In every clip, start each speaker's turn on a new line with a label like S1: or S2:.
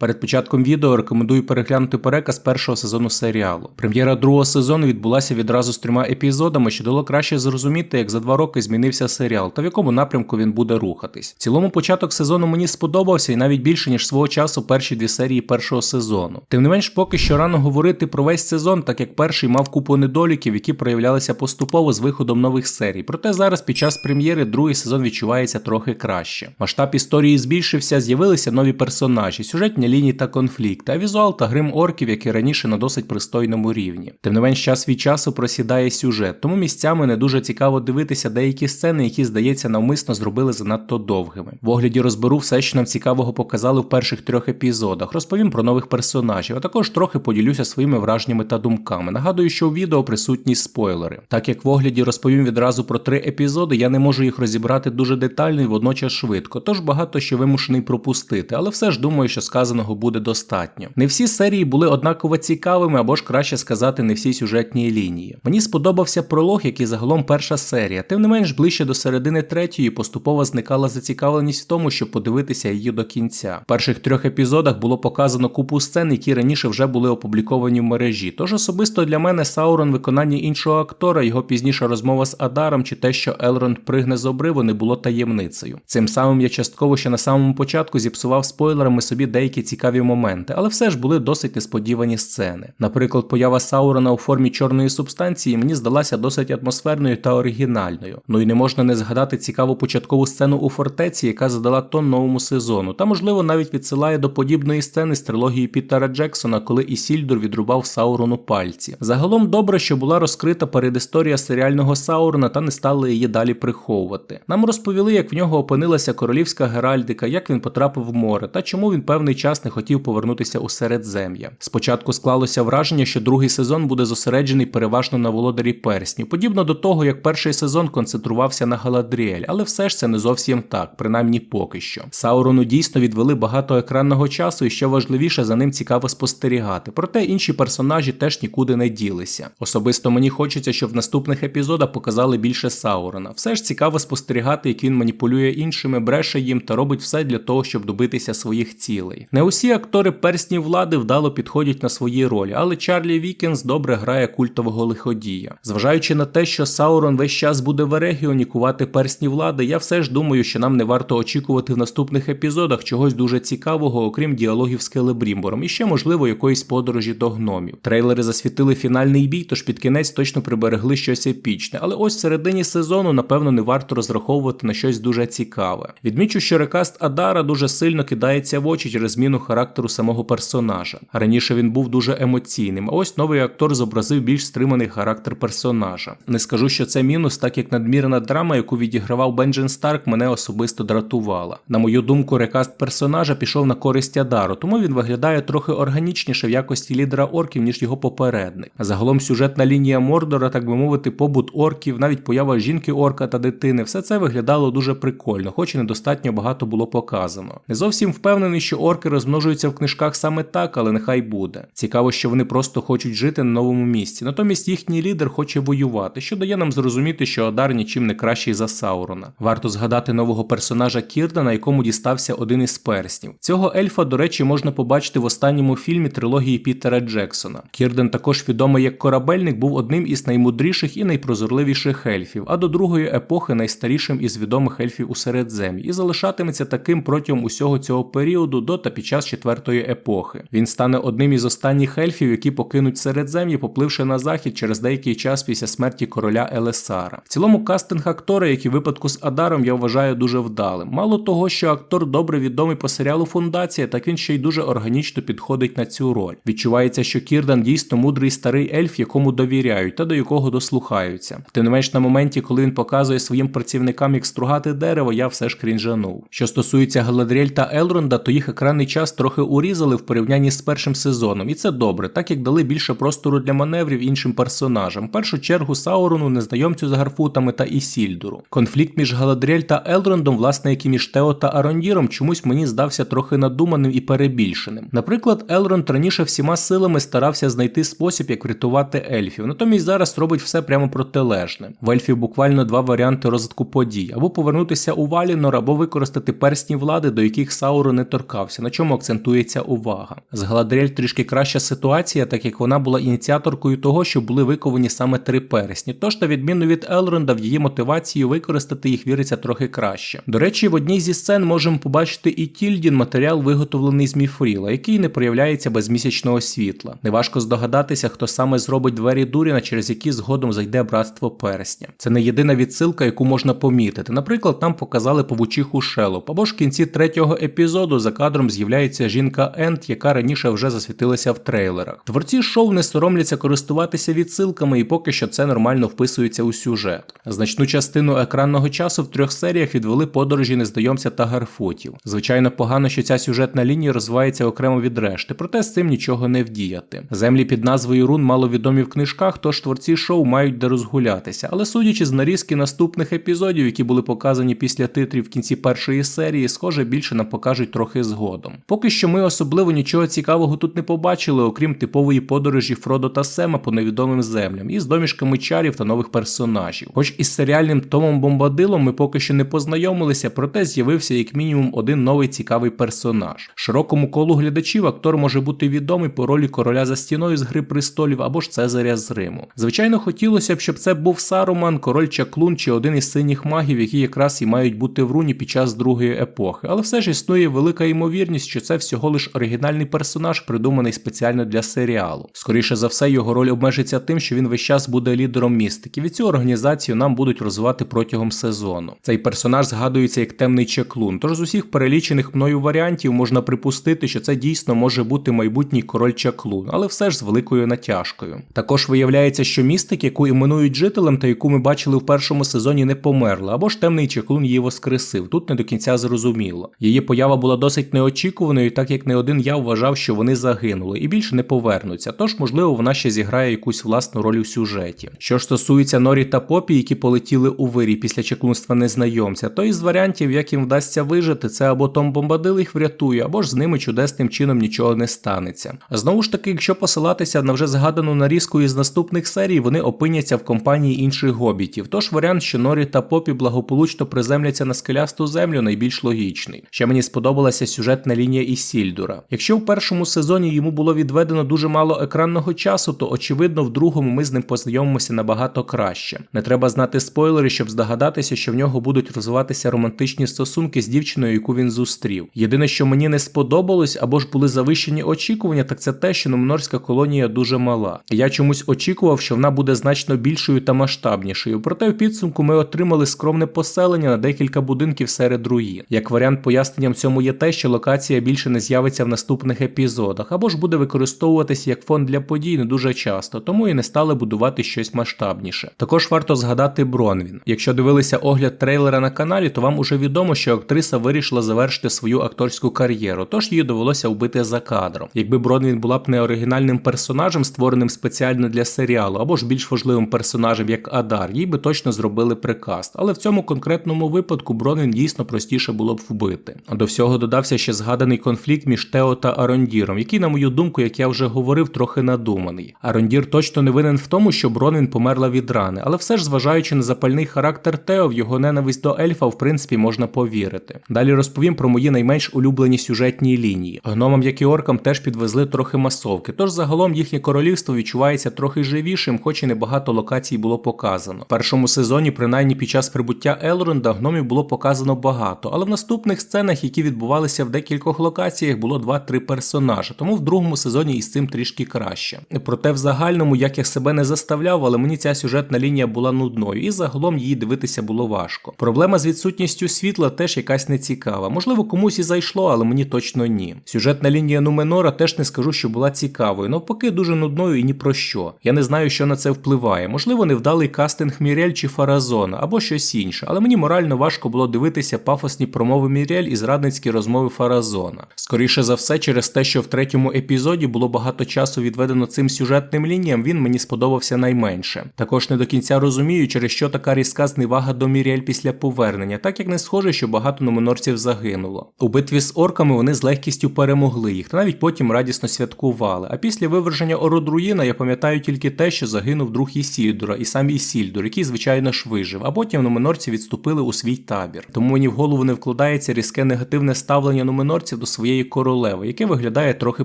S1: Перед початком відео рекомендую переглянути переказ першого сезону серіалу. Прем'єра другого сезону відбулася відразу з трьома епізодами, що дало краще зрозуміти, як за два роки змінився серіал та в якому напрямку він буде рухатись. В цілому початок сезону мені сподобався і навіть більше ніж свого часу перші дві серії першого сезону. Тим не менш, поки що рано говорити про весь сезон, так як перший мав купу недоліків, які проявлялися поступово з виходом нових серій. Проте зараз під час прем'єри другий сезон відчувається трохи краще. Масштаб історії збільшився, з'явилися нові персонажі, сюжетні лінії та конфлікти, а візуал та грим орків, які раніше на досить пристойному рівні. Тим не менш, час від часу просідає сюжет, тому місцями не дуже цікаво дивитися деякі сцени, які, здається, навмисно зробили занадто довгими. В огляді розберу все, що нам цікавого показали в перших трьох епізодах. Розповім про нових персонажів, а також трохи поділюся своїми враженнями та думками. Нагадую, що у відео присутні спойлери. Так як в огляді розповім відразу про три епізоди, я не можу їх розібрати дуже детально і водночас швидко, тож багато що вимушений пропустити, але все ж думаю, що сказаного буде достатньо. Не всі серії були однаково цікавими, або ж краще сказати, не всі сюжетні лінії. Мені сподобався пролог, як і загалом перша серія, тим не менш ближче до середини третьої поступово зникала зацікавленість в тому, щоб подивитися її до кінця. В перших трьох епізодах було показано купу сцен, які раніше вже були опубліковані в мережі. Тож особисто для мене Саурон виконання іншого актора, його пізніша розмова з Адаром чи те, що Елронд пригне з обриву, не було таємницею. Цим самим я частково ще на самому початку зіпсував спойлерами собі деякі цікаві моменти, але все ж були досить несподівані сцени. Наприклад, поява Саурона у формі чорної субстанції мені здалася досить атмосферною та оригінальною. Ну і не можна не згадати цікаву початкову сцену у фортеці, яка задала тон новому сезону, та можливо навіть відсилає до подібної сцени з трилогії Пітера Джексона, коли Ісільдур відрубав Саурону пальці. Загалом добре, що була розкрита передісторія серіального Саурона та не стали її далі приховувати. Нам розповіли, як в нього опинилася королівська геральдика, як він потрапив в море та чому він певний час не хотів повернутися у середзем'я. Спочатку склалося враження, що другий сезон буде зосереджений переважно на володарі перснів, подібно до того, як перший сезон концентрувався на Галадріель, але все ж це не зовсім так, принаймні поки що. Саурону дійсно відвели багато екранного часу, і що важливіше, за ним цікаво спостерігати. Проте інші персонажі теж нікуди не ділися. Особисто мені хочеться, щоб в наступних епізодах показали більше Саурона. Все ж цікаво спостерігати, як він маніпулює іншими, бреше їм та робить все для того, щоб добитися своїх цілей. Не усі актори перснів влади вдало підходять на свої ролі, але Чарлі Вікенс добре грає культового лиходія. Зважаючи на те, що Саурон весь час буде в Ерегіоні кувати персні влади, я все ж думаю, що нам не варто очікувати в наступних епізодах чогось дуже цікавого, окрім діалогів з Келебрімбором, і ще, можливо, якоїсь подорожі до гномів. Трейлери засвітили фінальний бій, тож під кінець точно приберегли щось епічне, але ось в середині сезону, напевно, не варто розраховувати на щось дуже цікаве. Відмічу, що рекаст Адара дуже сильно кидається в очі через зміну характеру самого персонажа. Раніше він був дуже емоційним, а ось новий актор зобразив більш стриманий характер персонажа. Не скажу, що це мінус, так як надмірна драма, яку відігравав Бенджин Старк, мене особисто дратувала. На мою думку, рекаст персонажа пішов на користь Адару, тому він виглядає трохи органічніше в якості лідера орків, ніж його попередник. Загалом сюжетна лінія Мордора, так би мовити, побут орків, навіть поява жінки орка та дитини, все це виглядало дуже прикольно, хоч і недостатньо багато було показано. Не зовсім впевнений, що орки розмножуються в книжках саме так, але нехай буде. Цікаво, що вони просто хочуть жити на новому місці. Натомість їхній лідер хоче воювати, що дає нам зрозуміти, що Адар нічим не кращий за Саурона. Варто згадати нового персонажа Кірдана, якому дістався один із перснів. Цього ельфа, до речі, можна побачити в останньому фільмі трилогії Пітера Джексона. Кірден, також відомий як корабельник, був одним із наймудріших і найпрозорливіших ельфів, а до другої епохи найстарішим із відомих ельфів у середзем'ї, і залишатиметься таким протягом усього цього періоду до та під час четвертої епохи. Він стане одним із останніх ельфів, які покинуть середзем'ї, попливши на захід через деякий час після смерті короля Елесара. В цілому кастинг актора, як і в випадку з Адаром, я вважаю дуже вдалим. Мало того, що актор добре відомий по серіалу Фундація, так він ще й дуже органічно підходить на цю роль. Відчувається, що Кірдан дійсно мудрий старий ельф, якому довіряють та до якого дослухаються. Тим не менш, на моменті, коли він показує своїм працівникам, як стругати дерево, я все ж крінжанув. Що стосується Галадріель та Елронда, то їх екранний час трохи урізали в порівнянні з першим сезоном, і це добре, так як дали більше простору для маневрів іншим персонажам. В першу чергу Саурону, незнайомцю з Гарфутами та Ісільдуру. Конфлікт між Галадріель та Елрондом, власне, як і між Тео та Арондіром, чомусь мені здався трохи надуманим і перебільшеним. Наприклад, Елронд раніше всіма силами старався знайти спосіб, як врятувати ельфів, натомість зараз робить все прямо протилежне. В ельфів буквально два варіанти розвитку подій: або повернутися у Валінор, або використати персні влади, до яких Саурон не торкався, на чому акцентується увага. З Галадріель трішки краща ситуація, так як вона була ініціаторкою того, що були виковані саме три пересні. Тож, на відміну від Елронда, в її мотивації використати їх віриться трохи краще. До речі, в одній зі сцен можемо побачити і Тільдін матеріал, виготовлений з міфріла, який не проявляється без місячного світла. Неважко здогадатися, хто саме зробить двері Дуріна, через які згодом зайде братство персня. Це не єдина відсилка, яку можна помітити. Наприклад, нам показали повучиху Шелоп, або ж в кінці третього епізоду за кадром з'являється жінка Ент, яка раніше вже засвітилася в трейлерах. Творці шоу не соромляться користуватися відсилками, і поки що це нормально вписується у сюжет. Значну частину екранного часу в трьох серіях відвели подорожі незнайомця та гарфутів. Звичайно, погано, що ця сюжетна лінія розвивається окремо від решти, проте з цим нічого не вдіяти. Землі під назвою Рун маловідомі в книжках, тож творці шоу мають де розгулятися. Але судячи з нарізки наступних епізодів, які були показані після титрів в кінці першої серії, схоже, більше нам покажуть трохи згодом. Поки що ми особливо нічого цікавого тут не побачили, окрім типової подорожі Фродо та Сема по невідомим землям із домішками чарів та нових персонажів. Хоч із серіальним Томом Бомбадилом ми поки що не познайомилися, проте з'явився як мінімум один новий цікавий персонаж. Широкому колу глядачів актор може бути відомий по ролі короля за стіною з Гри престолів або ж Цезаря з Риму. Звичайно, хотілося б, щоб це був Саруман, король Чаклун чи один із синіх магів, які якраз і мають бути в руні під час другої епохи. Але все ж існує велика ймовірність, що це всього лиш оригінальний персонаж, придуманий спеціально для серіалу. Скоріше за все, його роль обмежиться тим, що він весь час буде лідером містики. Від цю організацію нам будуть розвивати протягом сезону. Цей персонаж згадується як темний чеклун. Тож з усіх перелічених мною варіантів можна припустити, що це дійсно може бути майбутній король чаклун, але все ж з великою натяжкою. Також виявляється, що містик, яку іменують жителем та яку ми бачили в першому сезоні, не померла, або ж темний чеклун її воскресив. Тут не до кінця зрозуміло. Її поява була досить неочікуваною, так як не один я вважав, що вони загинули і більше не повернуться. Тож, можливо, вона ще зіграє якусь власну роль у сюжеті. Що ж стосується Норі та Попі, які полетіли у вирі після чеклунства незнайомця, то із варіантів, як їм вдасться вижити, це або Том Бомбадил їх врятує, або ж з ними чудесним чином нічого не станеться. Знову ж таки, якщо посилатися на вже згадану нарізку із наступних серій, вони опиняться в компанії інших гобітів. Тож варіант, що Норі та Попі благополучно приземляться на скелясту землю, найбільш логічний. Ще мені сподобалася сюжетна лінія із Сільдура. Якщо в першому сезоні йому було відведено дуже мало екранного часу, то очевидно в другому ми з ним познайомимося набагато краще. Не треба знати спойлери, щоб здогадатися, що в нього будуть розвиватися романтичні стосунки з дівчиною, яку він зустрів. Єдине, що мені не сподобалось або ж були завищені очікування, так це те, що Номнорська колонія дуже мала. Я чомусь очікував, що вона буде значно більшою та масштабнішою. Проте в підсумку ми отримали скромне поселення на декілька будинків серед руїн. Як варіант поясненням цьому є те, що локація більше не з'явиться в наступних епізодах, або ж буде використовуватися як фон для подій не дуже часто, тому і не стали будувати щось масштабніше. Також варто згадати Бронвін. Якщо дивилися огляд трейлера на каналі, то вам уже відомо, що актриса вирішила завершити свою акторську кар'єру, тож її довелося вбити за кадром. Якби Бронвін була б не оригінальним персонажем, створеним спеціально для серіалу, або ж більш важливим персонажем, як Адар, їй би точно зробили прикаст. Але в цьому конкретному випадку Бронвін дійсно простіше було б вбити. До всього додався ще згаданий конфлікт між Тео та Арондіром, який, на мою думку, як я вже говорив, трохи надуманий. Арондір точно не винен в тому, що Бронвін померла від рани, але все ж, зважаючи на запальний характер Тео, в його ненависть до ельфа, в принципі, можна повірити. Далі розповім про мої найменш улюблені сюжетні лінії. Гномам, як і оркам, теж підвезли трохи масовки, тож загалом їхнє королівство відчувається трохи живішим, хоч і небагато локацій було показано. В першому сезоні, принаймні під час прибуття Елронда, гномів було показано багато, але в наступних сценах, які відбувалися в декількох локаціях, було 2-3 персонажі, тому в другому сезоні із цим трішки краще. Проте в загальному, як я себе не заставляв, але мені ця сюжетна лінія була нудною, і загалом її дивитися було важко. Проблема з відсутністю світла теж якась нецікава. Можливо, комусь і зайшло, але мені точно ні. Сюжетна лінія Нуменора теж не скажу, що була цікавою, навпаки, дуже нудною і ні про що. Я не знаю, що на це впливає. Можливо, невдалий кастинг Мірель чи Фаразона, або щось інше, але мені морально важко було дивитися пафосні промови Мірель і зрадницькі розмови Фаразона. Скоріше за все, через те, що в третьому епізоді було багато часу відведено цим сюжетним лініям, він мені сподобався найменше. Також не до кінця розумію, через що така різка зневага до Мірель після повернення, так як не схоже, що багато номенорців загинуло. У битві з орками вони з легкістю перемогли їх, та навіть потім радісно святкували. А після виверження Ородруїна я пам'ятаю тільки те, що загинув друг Ісільдура і сам Ісільдур, який, звичайно ж, вижив, а потім номенорці відступили у свій табір. Тому мені в голову не вкладається різке негативне ставлення номенорців до своєї королеви, яке виглядає трохи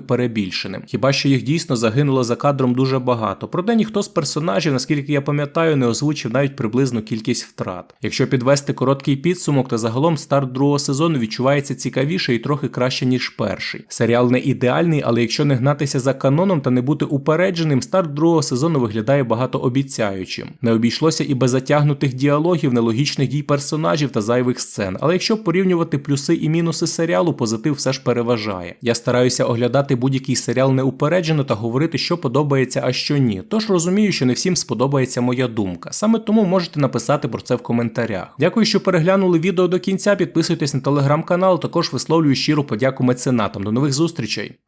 S1: перебільшеним. Хіба що їх дійсно загинуло за кадром дуже багато. Проте ніхто з персонажів, наскільки я пам'ятаю, не озвучив навіть приблизну кількість втрат. Якщо підвести короткий підсумок, то загалом старт другого сезону відчувається цікавіше і трохи краще ніж перший. Серіал не ідеальний, але якщо не гнатися за каноном та не бути упередженим, старт другого сезону виглядає багатообіцяючим. Не обійшлося і без затягнутих діалогів, нелогічних дій персонажів та зайвих сцен. Але якщо порівнювати плюси і мінуси серіалу, позитив все ж переважає. Я стараюся оглядати будь-який серіал неупереджено та говорити, що подобається, а що ні. Тож розумію, що не всім сподобається моя думка. Саме тому можете написати про це в коментарях. Дякую, що переглянули відео до кінця. Підписуйтесь на телеграм-канал. Також висловлюю щиру подяку меценатам. До нових зустрічей.